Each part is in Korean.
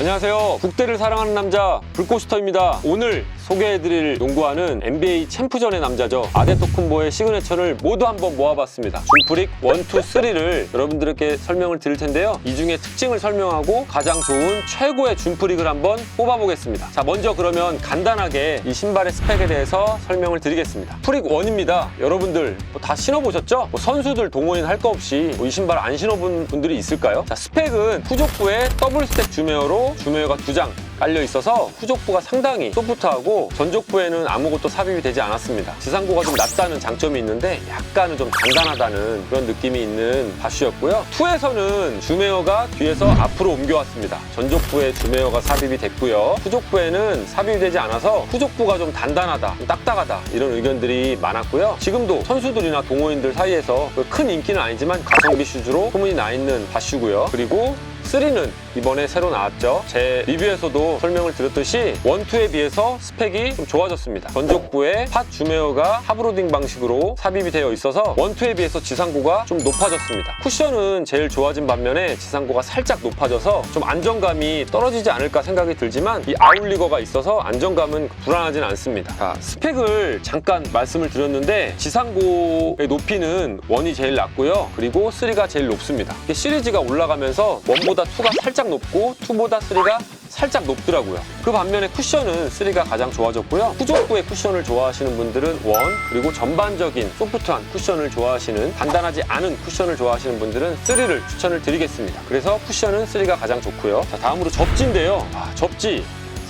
안녕하세요. 국대를 사랑하는 남자 불꽃스터입니다. 오늘 소개해드릴 농구하는 NBA 챔프전의 남자죠. 아데토쿤보의 시그네처를 모두 한번 모아봤습니다. 준프릭 1, 2, 3를 여러분들께 설명을 드릴 텐데요. 이 중에 특징을 설명하고 가장 좋은 최고의 준프릭을 한번 뽑아보겠습니다. 자, 먼저 그러면 간단하게 이 신발의 스펙에 대해서 설명을 드리겠습니다. 프릭 1입니다. 여러분들 뭐 다 신어보셨죠? 뭐 선수들 동호인 할 거 없이 뭐 이 신발 안 신어본 분들이 있을까요? 자, 스펙은 후족부에 더블 스텝 주메어로 주메어가 두장 깔려 있어서 후족부가 상당히 소프트하고 전족부에는 아무것도 삽입이 되지 않았습니다. 지상고가 좀 낮다는 장점이 있는데 약간은 좀 단단하다는 그런 느낌이 있는 바슈였고요. 2에서는 주메어가 뒤에서 앞으로 옮겨왔습니다. 전족부에 주메어가 삽입이 됐고요. 후족부에는 삽입이 되지 않아서 후족부가 좀 단단하다, 좀 딱딱하다 이런 의견들이 많았고요. 지금도 선수들이나 동호인들 사이에서 큰 인기는 아니지만 가성비 슈즈로 소문이 나 있는 바슈고요. 그리고 3는 이번에 새로 나왔죠. 제 리뷰에서도 설명을 드렸듯이 1, 2에 비해서 스펙이 좀 좋아졌습니다. 전족부에 팟 주메어가 하브로딩 방식으로 삽입이 되어 있어서 1, 2에 비해서 지상고가 좀 높아졌습니다. 쿠션은 제일 좋아진 반면에 지상고가 살짝 높아져서 좀 안정감이 떨어지지 않을까 생각이 들지만 이 아울리거가 있어서 안정감은 불안하진 않습니다. 자, 스펙을 잠깐 말씀을 드렸는데 지상고의 높이는 1이 제일 낮고요. 그리고 3가 제일 높습니다. 시리즈가 올라가면서 1보다 2가 살짝 높고 2보다 3가 살짝 높더라고요. 그 반면에 쿠션은 3가 가장 좋아졌고요. 후족부의 쿠션을 좋아하시는 분들은 1, 그리고 전반적인 소프트한 쿠션을 좋아하시는 단단하지 않은 쿠션을 좋아하시는 분들은 3를 추천을 드리겠습니다. 그래서 쿠션은 3가 가장 좋고요. 자, 다음으로 접지인데요. 아, 접지.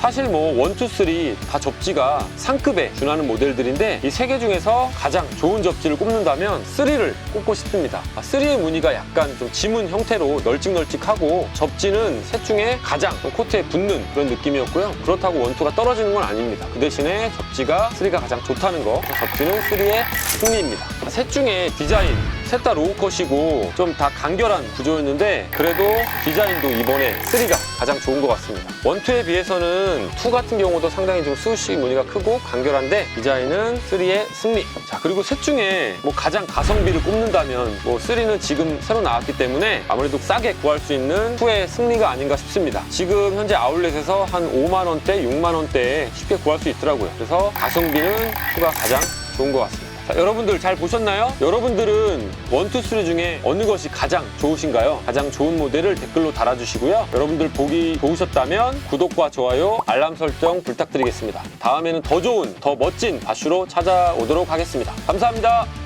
사실 뭐 1, 2, 3다 접지가 상급에 준하는 모델들인데 이 세 개 중에서 가장 좋은 접지를 꼽는다면 3를 꼽고 싶습니다. 3의 무늬가 약간 좀 지문 형태로 널찍널찍하고 접지는 셋 중에 가장 좀 코트에 붙는 그런 느낌이었고요. 그렇다고 1, 2가 떨어지는 건 아닙니다. 그 대신에 접지가 3가 가장 좋다는 거. 접지는 3의 승리입니다. 셋 중에 디자인 셋 다 로우컷이고 좀 다 간결한 구조였는데 그래도 디자인도 이번에 3가 가장 좋은 것 같습니다. 1, 2에 비해서는 2 같은 경우도 상당히 좀 수시 무늬가 크고 간결한데 디자인은 3의 승리. 자 그리고 셋 중에 뭐 가장 가성비를 꼽는다면 뭐 3는 지금 새로 나왔기 때문에 아무래도 싸게 구할 수 있는 2의 승리가 아닌가 싶습니다. 지금 현재 아울렛에서 한 5만 원대, 6만 원대에 쉽게 구할 수 있더라고요. 그래서 가성비는 2가 가장 좋은 것 같습니다. 자, 여러분들 잘 보셨나요? 여러분들은 원투 쓰리 중에 어느 것이 가장 좋으신가요? 가장 좋은 모델을 댓글로 달아주시고요. 여러분들 보기 좋으셨다면 구독과 좋아요, 알람 설정 부탁드리겠습니다. 다음에는 더 좋은, 더 멋진 바슈로 찾아오도록 하겠습니다. 감사합니다.